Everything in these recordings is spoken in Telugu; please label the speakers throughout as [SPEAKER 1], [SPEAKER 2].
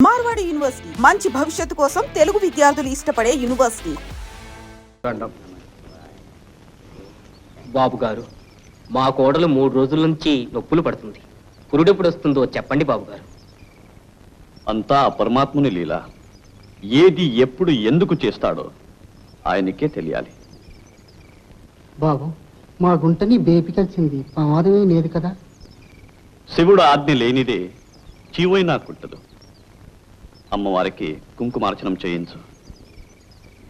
[SPEAKER 1] మార్వాడి యూనివర్సిటీ మంచి భవిష్యత్తు కోసం తెలుగు విద్యార్థులు ఇష్టపడే యూనివర్సిటీ.
[SPEAKER 2] బాబు గారు మా కోడలు మూడు రోజుల నుంచి నొప్పులు పడుతుంది. పురుడెప్పుడు వస్తుందో చెప్పండి బాబు గారు.
[SPEAKER 3] అంతా ఆ పరమాత్ముని లీల. ఏది ఎప్పుడు ఎందుకు చేస్తాడో ఆయనకే తెలియాలి.
[SPEAKER 4] బాబు మా గుంటని బేపి కలిసింది ప్రమాదమే లేదు కదా?
[SPEAKER 3] శివుడు ఆజ్ఞ లేనిదే చీవైనా కుట్టదు. అమ్మవారికి కుంకుమార్చనం చేయించు.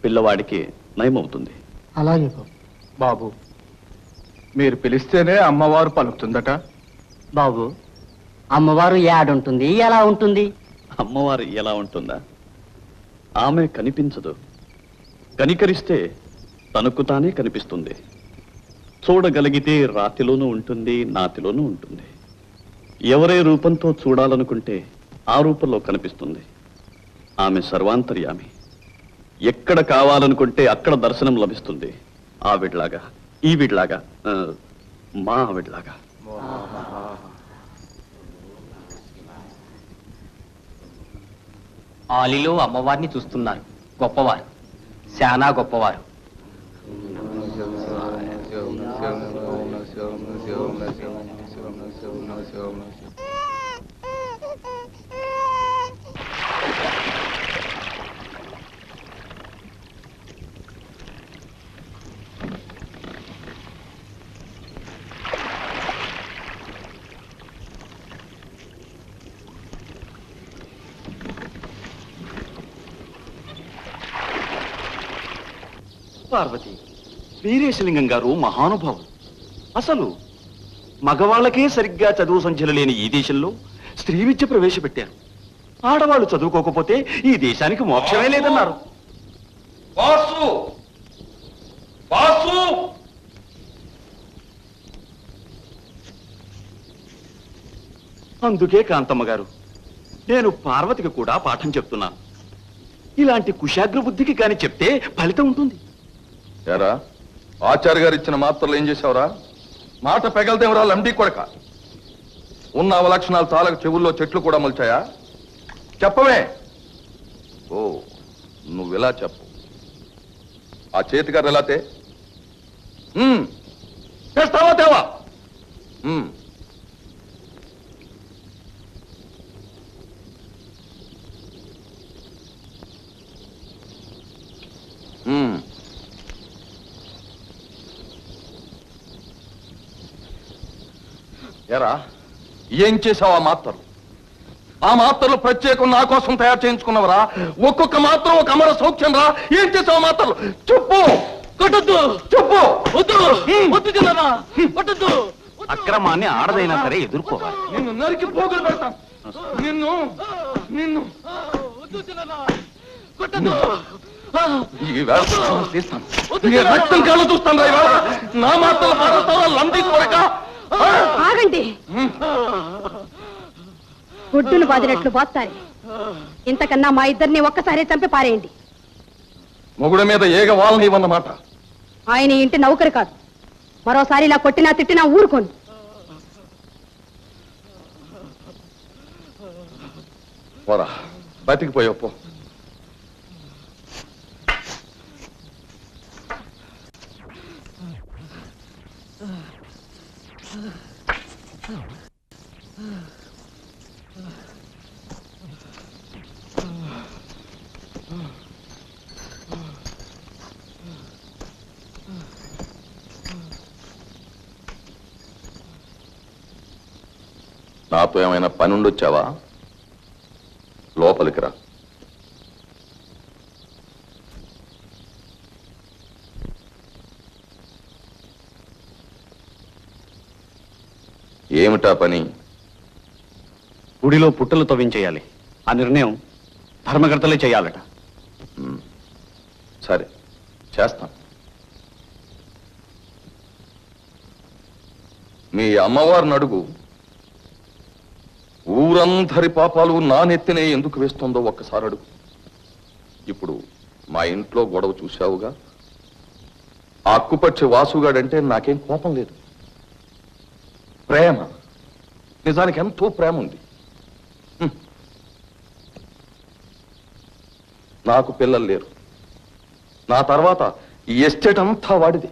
[SPEAKER 3] పిల్లవాడికి నయమవుతుంది.
[SPEAKER 4] అలాగే బాబు.
[SPEAKER 5] బాబు మీరు పిలిస్తేనే అమ్మవారు పలుకుతుందట.
[SPEAKER 2] బాబు అమ్మవారు ఏడుంటుంది ఎలా ఉంటుంది?
[SPEAKER 3] అమ్మవారు ఎలా ఉంటుందా? ఆమె కనిపించదు. కనికరిస్తే తనకు తానే కనిపిస్తుంది. చూడగలిగితే రాతిలోనూ ఉంటుంది నాతిలోనూ ఉంటుంది. ఎవరే రూపంతో చూడాలనుకుంటే ఆ రూపంలో కనిపిస్తుంది. ఆమె సర్వాంతర్యామి ఎక్కడ కావాలనుకుంటే అక్కడ దర్శనం లభిస్తుంది ఆవిడ్లాగా ఈవిడ్లాగా మా ఆవిడ్లాగా
[SPEAKER 2] ఆలిలో అమ్మవారిని చూస్తున్నారు గొప్పవారు శానా గొప్పవారు
[SPEAKER 6] పార్వతి వీరేశలింగం గారు మహానుభావులు. అసలు మగవాళ్ళకే సరిగ్గా చదువు సంఖ్యలు లేని ఈ దేశంలో స్త్రీ విద్య ప్రవేశపెట్టారు. ఆడవాళ్ళు చదువుకోకపోతే ఈ దేశానికి మోక్షమే లేదన్నారు.
[SPEAKER 7] వాసు! వాసు!
[SPEAKER 6] అందుకే కాంతమ్మ గారు నేను పార్వతికి కూడా పాఠం చెప్తున్నాను. ఇలాంటి కుశాగ్ర బుద్ధికి కాని చెప్తే ఫలితం ఉంటుంది.
[SPEAKER 7] ఎరా ఆచార్య గారు ఇచ్చిన మాత్రలు ఏం చేశావురా? మాట పెగలదేవరా లంబడి కొడక. ఉన్న అవలక్షణాలు తాలకు చెవుల్లో చెట్లు కూడా మలిచాయా? చెప్పవే. ఓ నువ్వు ఇలా చెప్పు. ఆ చేతిగారు ఎలాతే తెస్తావా తేవా ఏం చేసావు ఆ మాత్రలు? ఆ మాత్రలు ప్రత్యేకం నా కోసం తయారు చేయించుకున్నవరా? ఒక్కొక్క మాత్రం ఒక అమర సౌఖ్యం రా ఏం చేసావు మాత్రలు? చెప్పు! కొట్టద్దు! చెప్పు! వద్దు! వద్దు కొట్టద్దు!
[SPEAKER 6] అక్రమాన్ని ఆడదైనా సరే ఎదుర్కోవాలి.
[SPEAKER 7] నిన్ను నరికి పోగులు పెడతాను నిన్ను నిన్ను. రక్తం కళ్ళు చూస్తాను రా. నా మాత్రం
[SPEAKER 8] ఆగండి. గుడ్డును బాదినట్లు బాస్తారు ఇంతకన్నా మా ఇద్దరిని ఒక్కసారి చంపి పారేయండి.
[SPEAKER 7] మొగుడు మీద ఏగ వాళ్ళని ఇవ్వన్నమాట
[SPEAKER 8] ఆయన ఇంటి నౌకరు కాదు. మరోసారి ఇలా కొట్టినా తిట్టినా ఊరుకోను
[SPEAKER 7] పోరా బతికిపోయావు పో నాతో ఏమైనా పని ఉండొచ్చావా లోపలికి రా. ఏమిటా పని?
[SPEAKER 3] గుడిలో పుట్టలు తవ్వించేయాలి. ఆ నిర్ణయం ధర్మకర్తలే చేయాలట.
[SPEAKER 7] సరే చేస్తాం. మీ అమ్మవారిని అడుగు ఊరందరి పాపాలు నా నెత్తినే ఎందుకు వేస్తుందో ఒక్కసారి అడుగు. ఇప్పుడు మా ఇంట్లో గొడవ చూశావుగా? ఆ వాసుగాడంటే నాకేం కోపం లేదు. ప్రేమ. నిజానికి ఎంతో ప్రేమ ఉంది. నాకు పిల్లలు లేరు. నా తర్వాత ఈ ఎస్టేట్ అంతా వాడిది.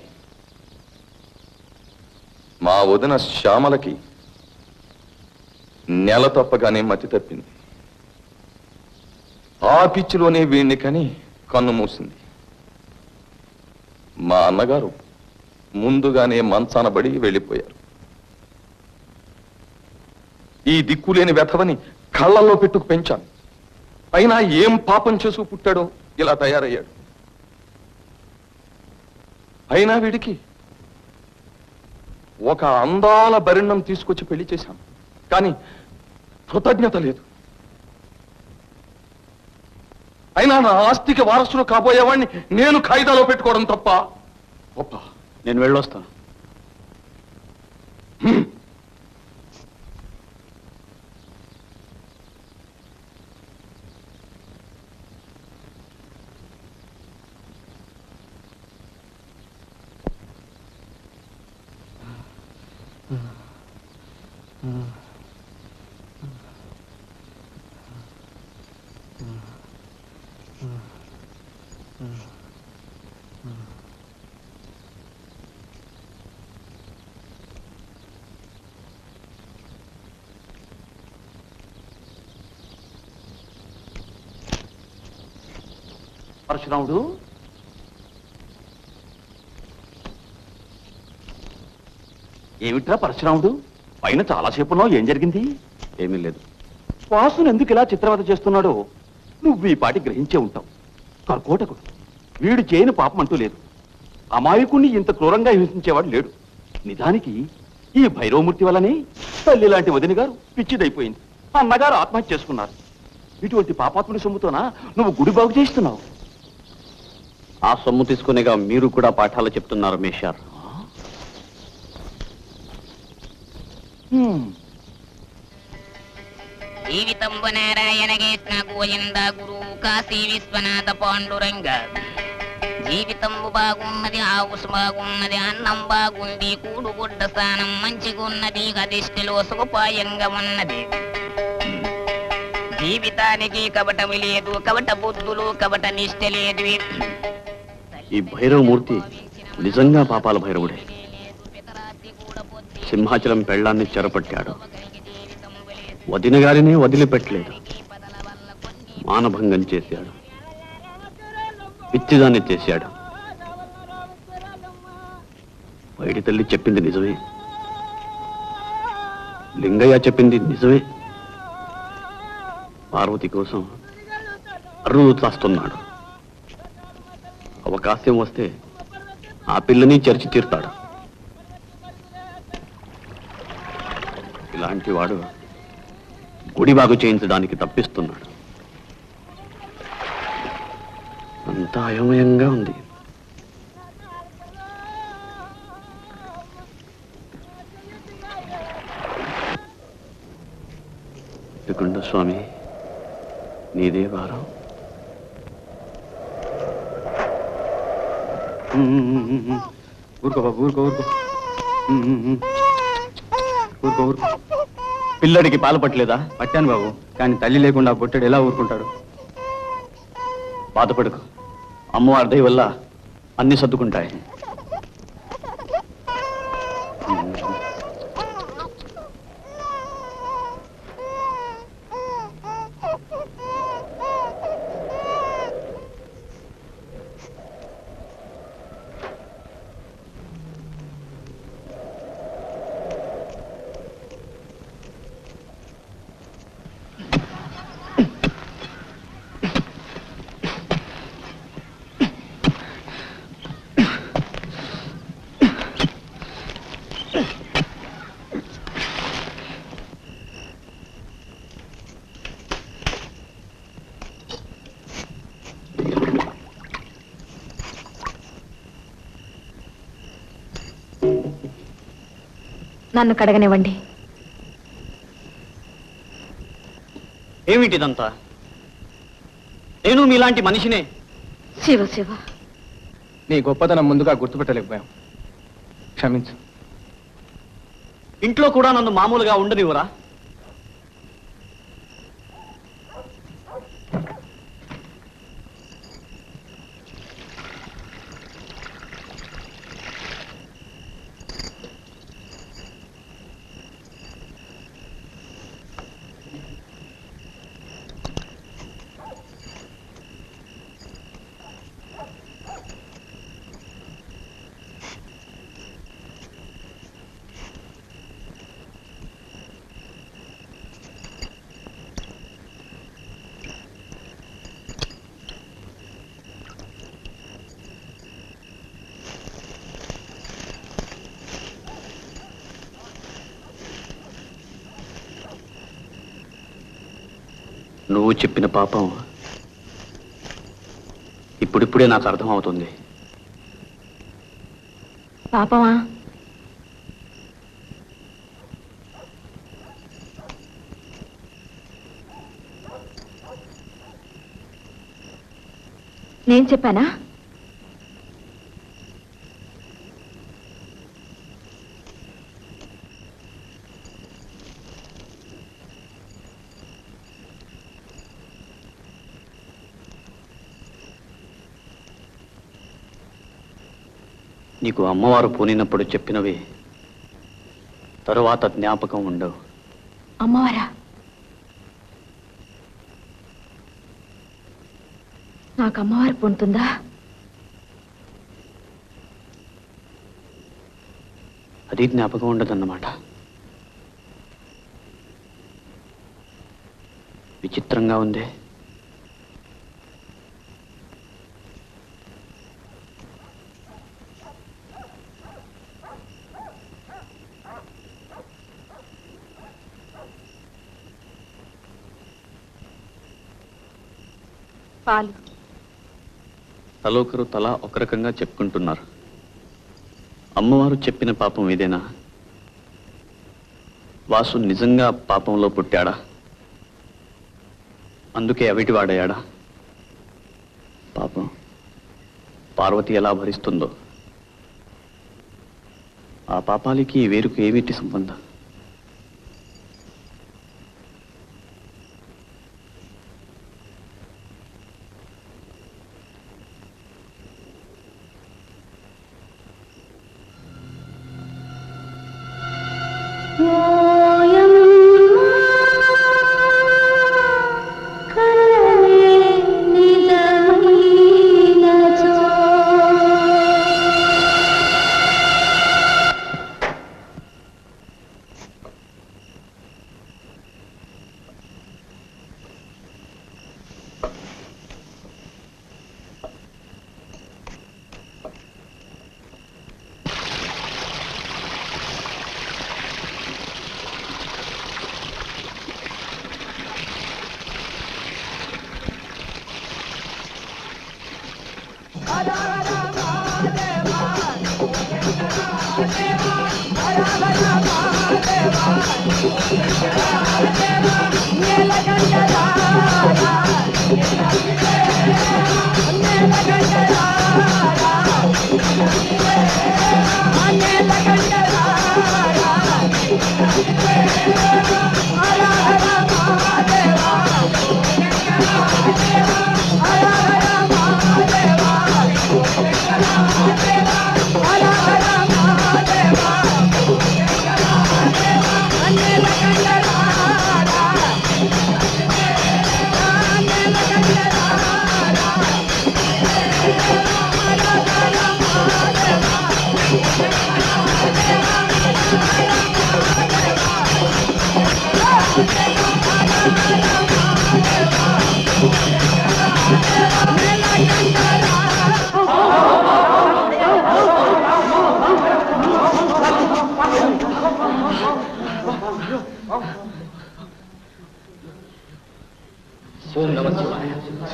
[SPEAKER 7] మా వదిన శ్యామలకి నెల తప్పగానే మతి తప్పింది. ఆ పిచ్చిలోనే వీణ్ణి కని కన్ను మూసింది. మా అన్నగారు ముందుగానే మంచానబడి వెళ్ళిపోయారు. ఈ దిక్కులేని వెధవని కళ్ళల్లో పెట్టుకు పెంచాను. అయినా ఏం పాపం చేసుకు పుట్టాడో ఇలా తయారయ్యాడు. అయినా వీడికి ఒక అందాల బరిణం తీసుకొచ్చి పెళ్ళి చేశాను. కానీ కృతజ్ఞత లేదు. అయినా నా ఆస్తికి వారసుడు కాబోయేవాడిని నేను ఖైదాలో పెట్టుకోవడం తప్ప. గొప్ప
[SPEAKER 3] నేను వెళ్ళొస్తాను
[SPEAKER 6] పరశురాముడు? ఏమిట్రా పరశురాముడు? పైన చాలాసేపు ఉన్నావు ఏం జరిగింది?
[SPEAKER 3] ఏమీ లేదు.
[SPEAKER 6] వాసును ఎందుకు ఇలా చిత్రవద చేస్తున్నాడో నువ్వు ఈ పాటి గ్రహించే ఉంటావు. కర్కోటకుడు వీడు చేయని పాపం అంటూ లేదు. అమాయకుణ్ణి ఇంత క్రూరంగా హింసించేవాడు లేడు. నిజానికి ఈ భైరవమూర్తి వల్లనే తల్లి లాంటి వదిన గారు పిచ్చిదైపోయింది. అన్నగారు ఆత్మహత్య చేసుకున్నారు. ఇటువంటి పాపాత్ముడి సొమ్ముతోనా నువ్వు గుడి బాగు చేస్తున్నావు
[SPEAKER 3] ఆ సొమ్ము తీసుకునేగా మీరు కూడా పాఠాలు చెప్తున్నారు మేషార్.
[SPEAKER 9] జీవితంబు నారాయణ కృష్ణ గోవింద గురు కాశీ విశ్వనాథ పాండురంగ. జీవితంబు బాగున్నది ఆవుసు బాగున్నది అన్నం బాగుంది కూడుగుడ్డ స్థానం మంచిగున్నది గదిష్టిలో సుఖపాయంగా ఉన్నది జీవితానికి కపటము లేదు కవట బుద్ధులు కవట నిష్ట లేదు.
[SPEAKER 3] ఈ భైరవమూర్తి నిజంగా పాపాల భైరవుడే. సింహాచలం పెళ్ళాన్ని చెరపట్టాడు. వదిన గారిని వదిలిపెట్టలేదు. మానభంగం చేశాడు. పిచ్చిదాన్ని చేశాడు. బయటి తల్లి చెప్పింది నిజమే. లింగయ్య చెప్పింది నిజమే. పార్వతి కోసం అరువు చాస్తున్నాడు. అవకాశం వస్తే ఆ పిల్లని చరిచి తీరుతాడు. ఇలాంటి వాడు గుడి బాగు చేయించడానికి తప్పిస్తున్నాడు. అంతా అయోమయంగా ఉంది. స్వామి నీదే వారం
[SPEAKER 5] ఊరుకో బాబు ఊరుకో ఊరుకో. ఊరుకో ఊరుకో.
[SPEAKER 3] పిల్లడికి పాలు పట్టలేదా?
[SPEAKER 5] పట్టాను బాబు కానీ తల్లి లేకుండా పుట్టాడు ఎలా ఊరుకుంటాడు?
[SPEAKER 3] బాధపడకు. అమ్మవారి దయ వల్ల అన్ని సర్దుకుంటాయి.
[SPEAKER 8] నన్ను కడగనివ్వండి.
[SPEAKER 3] ఏమిటిదంతా? నేను మీలాంటి మనిషినే.
[SPEAKER 8] శివ శివ.
[SPEAKER 5] నీ గొప్పతనం ముందుగా గుర్తుపెట్టలేకపోయాం. క్షమించు.
[SPEAKER 3] ఇంట్లో కూడా నన్ను మామూలుగా ఉండనివ్వరా? నువ్వు చెప్పిన పాపం ఇప్పుడిప్పుడే నాకు అర్థం అవుతుంది
[SPEAKER 8] పాపమా? నేను చెప్పానా?
[SPEAKER 3] నీకు అమ్మవారు పూనినప్పుడు చెప్పినవి తరువాత జ్ఞాపకం ఉండవు.
[SPEAKER 8] అమ్మవారా? నాకు అమ్మవారు పొందుతుందా
[SPEAKER 3] అది జ్ఞాపకం ఉండదన్నమాట. విచిత్రంగా ఉంది.
[SPEAKER 8] పాలు
[SPEAKER 3] తలోకరు తలా ఒక రకంగా చెప్పుకుంటున్నారు. అమ్మవారు చెప్పిన పాపం ఇదేనా? వాసు నిజంగా పాపంలో పుట్టాడా? అందుకే అవిటి వాడయ్యాడా? పాపం పార్వతి ఎలా భరిస్తుందో. ఆ పాపాలకి వేరుకు ఏమిటి సంబంధం?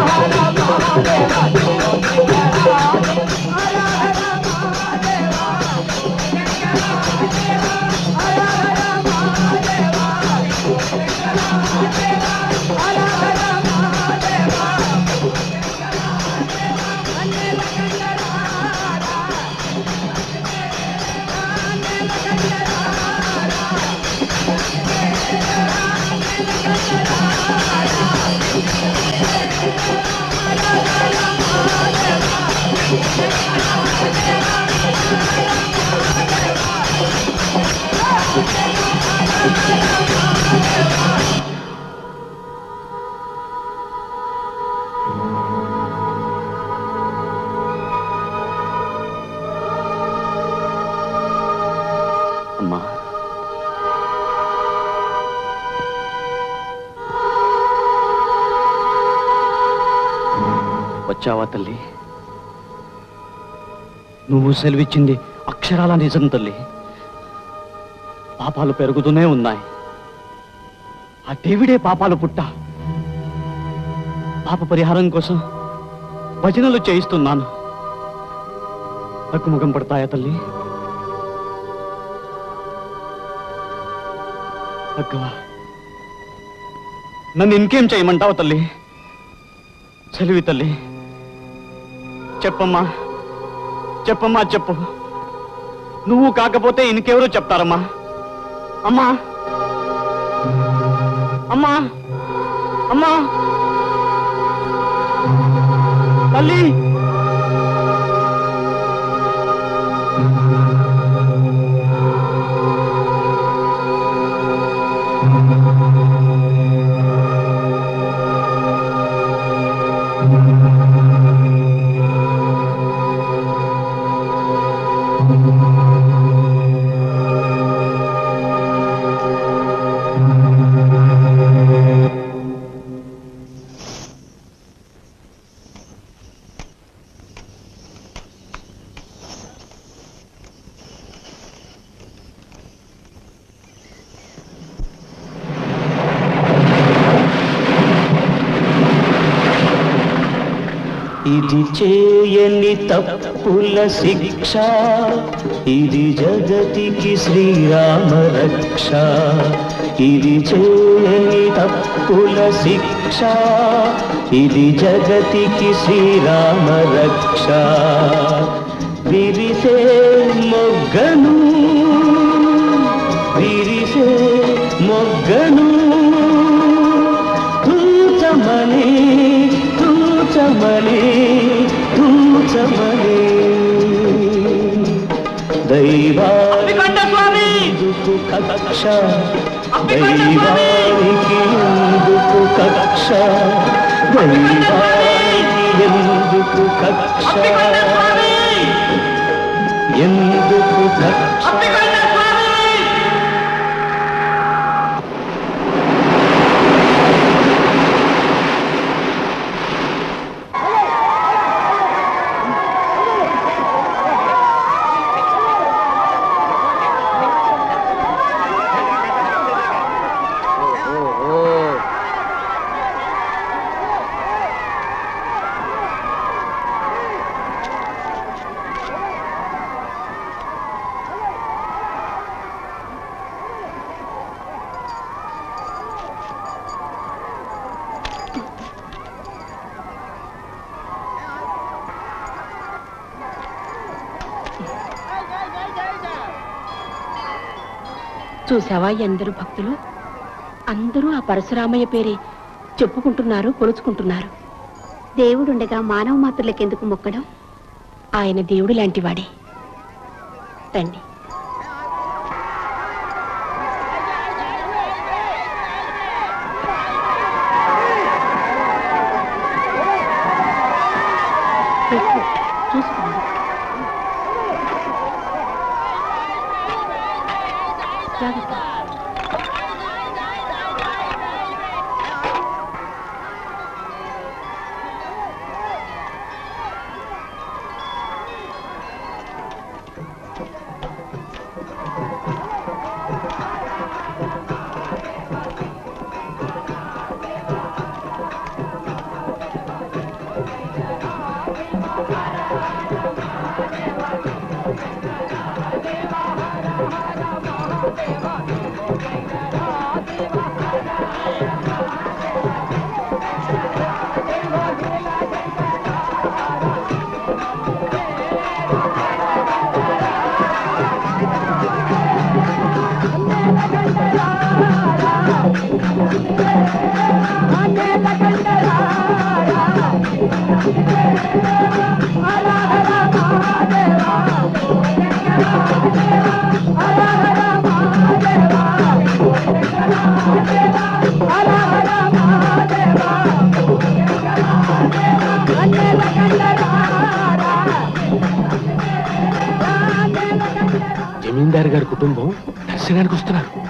[SPEAKER 10] ఆ
[SPEAKER 3] వచ్చావా తల్లి? నువ్వు సెలవిచ్చింది అక్షరాల నిజం తల్లి. పాపాలు పెరుగుతూనే ఉన్నాయి. ఆ దేవుడే పాపాలు పుట్ట. పాప పరిహారం కోసం భజనలు చేయిస్తున్నాను. తగ్గుముఖం పడతాయా తల్లి? అక్కవా నన్ను ఇంకేం చేయమంటావు తల్లి? సెలివి తల్లి. చెప్పమ్మా. చెప్పమ్మా చెప్పు. నువ్వు కాకపోతే ఇంకెవరో చెప్తారమ్మా. అమ్మా. అమ్మా. అమ్మా. తల్లి.
[SPEAKER 11] ఇది చేయని తప్పుల శిక్ష. ఇది జగతికి శ్రీరామ రక్ష. ఇది చేయని తప్పుల శిక్ష. ఇది జగతికి శ్రీరామ రక్ష. విరిసే మొగ్గను విరిసే మొగ్గను తూచమని దైవానికి కక్ష దైవానికి ఎందుకు కక్ష దైవానికి ఎందుకు కక్ష ఎందుకు కక్ష
[SPEAKER 8] చూసావా ఎందరు భక్తులు? అందరూ ఆ పరశురామయ్య పేరే చెప్పుకుంటున్నారు కొలుచుకుంటున్నారు. దేవుడుండగా మానవ మాత్రులకెందుకు మొక్కడం? ఆయన దేవుడు లాంటివాడే. రండి. చూసుకోండి
[SPEAKER 12] జమీందారు గారి కుటుంబం దర్శనానికి వస్తున్నారు.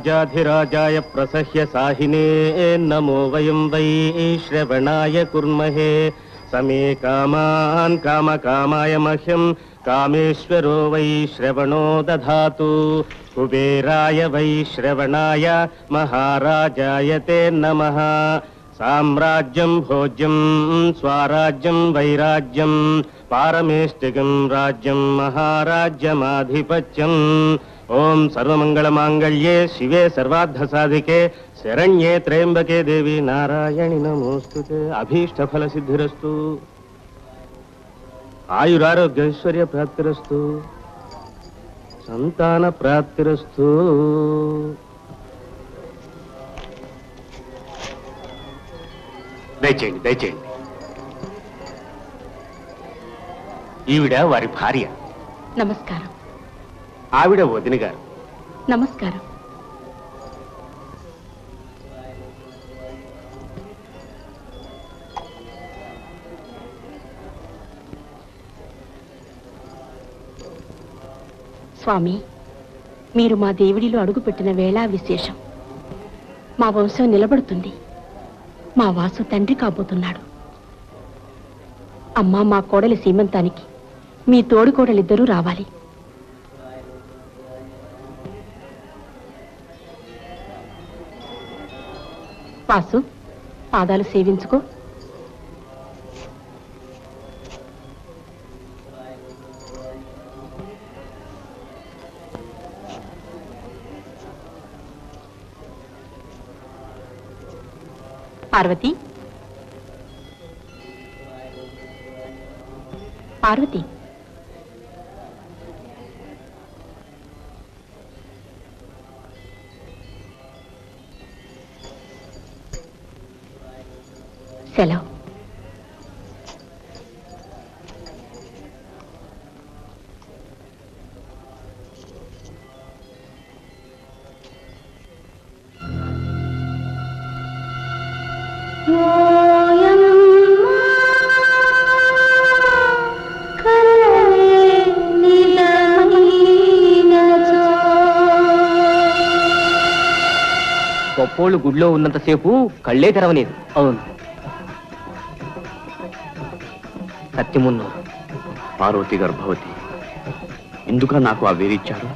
[SPEAKER 10] राजाधिराजाय प्रसह्य साहिने, नमो वयं वै श्रवणाय कुर्महे। समे कामान् कामकामाय मह्यं, कामेश्वरो वै श्रवणो दधातु। कुबेराय वै श्रवणाय महाराजाय ते नमः। साम्राज्यं, भोज्यं, स्वाराज्यं, वैराज्यं, पारमेष्टिकं राज्यं महाराज्यमाधिपत्यम् ఓం సర్వమంగళమాంగళ్యే శివే సర్వార్థ సాధికే శరణ్యే త్రయంబకే దేవి నారాయణి నమోస్తుతే అభీష్ట ఫల సిద్ధిరస్తు ఆయురారోగ్యైశ్వర్య ప్రాప్తిరస్తు. సంతాన ప్రాప్తిరస్తు.
[SPEAKER 12] దయచేయండి దయచేయండి. ఈవిడ వారి భార్య.
[SPEAKER 8] నమస్కారం.
[SPEAKER 12] ఆవిడ వదిన గారు.
[SPEAKER 8] నమస్కారం. స్వామి మీరు మా దేవుడిలో అడుగుపెట్టిన వేళా విశేషం. మా వంశం నిలబడుతుంది. మా వాసు తండ్రి కాబోతున్నాడు. అమ్మా మా కోడలి సీమంతానికి మీ తోడు కోడలిద్దరూ రావాలి. వాసు పాదాలు సేవించుకో. పార్వతి. పార్వతి. సెలవు
[SPEAKER 2] గొప్పోళ్ళు గుడిలో ఉన్నంతసేపు కళ్ళే తెరవలేదు. అవును. సత్యమున్నా
[SPEAKER 3] పార్వతి గర్భవతి. ఎందుక నాకు ఆ వేరిచ్చారు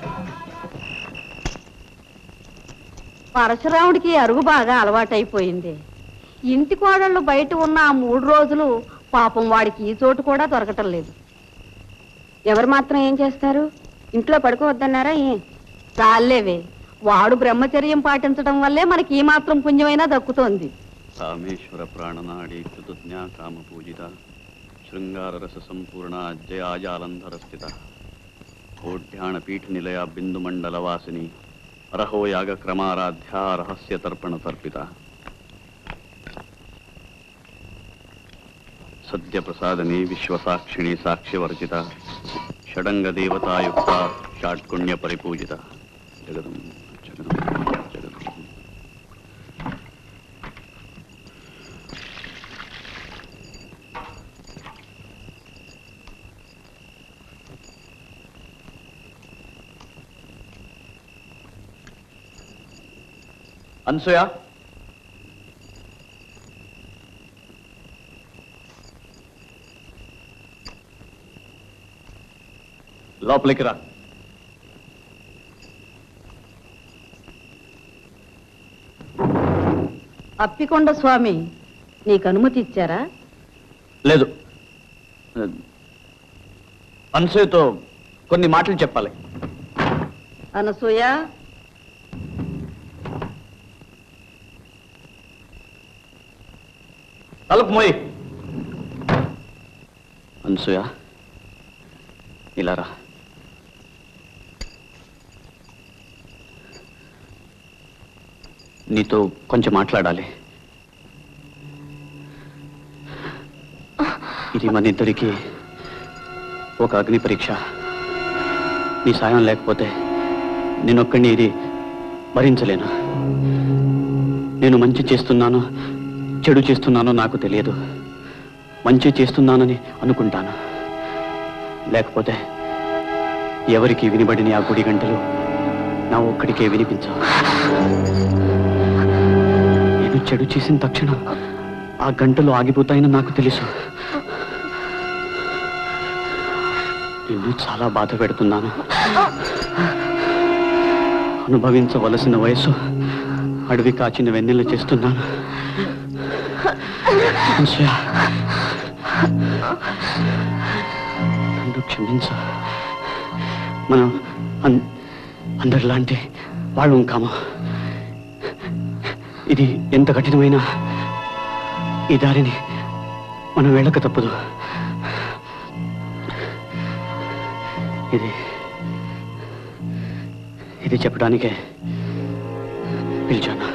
[SPEAKER 8] పరశురాముడికి అరుగు బాగా అలవాటైపోయింది. ఇంటి కోడళ్ళు బయట ఉన్న ఆ మూడు రోజులు పాపం వాడికి ఈ చోటు కూడా దొరకటం లేదు. ఎవరు మాత్రం ఏం చేస్తారు? ఇంట్లో పడుకోవద్దన్నారా ఏ? చాలేవే. వాడు బ్రహ్మచర్యం పాటించడం వల్లే మనకి ఈ మాత్రం పుణ్యమైనా దక్కుతోంది.
[SPEAKER 3] కామేశ్వర ప్రాణనాడి కామ పూజిత. ಶೃಂಗಾರರಸ ಸಂಪೂರ್ಣ ಜಯಾಜಾಲಂಧರಸ್ಥಿತ ಓಢ್ಯಾಣ ಪೀಠ ನಿಲಯ ಬಿಂದು ಮಂಡಲ ವಾಸಿನಿ, ಅರಹೋ ಯಾಗ ಕ್ರಮಾರಾಧ್ಯ ರಹಸ್ಯ ತರ್ಪಣ ತರ್ಪಿತ. ಸದ್ಯ ಪ್ರಸಾದನೆ ವಿಶ್ವಸಾಕ್ಷಿಣಿ ಸಾಕ್ಷ್ಯವರ್ಜಿತ. ಷಡಂಗ ದೇವತಾಯುಕ್ತ ಷಾಟ್ಕುಣ್ಯ ಪರಿಪೂಜಿತ. ಜಗದಂ ಜಗದಂ. అనసూయ? లోపలికి రా.
[SPEAKER 8] అప్పికొండ స్వామి నీకు అనుమతి ఇచ్చారా?
[SPEAKER 3] లేదు. అనసూయతో కొన్ని మాటలు చెప్పాలి.
[SPEAKER 8] అనసూయ
[SPEAKER 3] తలుపు మోయి. అనసూయ ఇలారా నీతో కొంచెం మాట్లాడాలి. ఇది మన ఇద్దరికి ఒక అగ్ని పరీక్ష. నీ సాయం లేకపోతే నేనొక్కడిని ఇది భరించలేను. నేను మంచి చేస్తున్నాను. చెడు చేస్తున్నానో నాకు తెలియదు. మంచి చేస్తున్నానని అనుకుంటాను. లేకపోతే ఎవరికి వినబడిన ఆ గుడి గంటలు నా ఒక్కడికే వినిపించావు. నేను చెడు చేసిన తక్షణం ఆ గంటలు ఆగిపోతాయని నాకు తెలుసు. నిన్ను చాలా బాధ పెడుతున్నాను. అనుభవించవలసిన వయసు అడవి కాచిన వెన్నెల చేస్తున్నాను. అనసూయ, నన్ను క్షమించు. మనం అన్- అందరిలాంటి వాళ్ళం కాము. ఇది ఎంత కఠినమైన ఈ దారిని మనం వెళ్ళక తప్పదు. ఇది ఇది చెప్పడానికే పిలిచాను.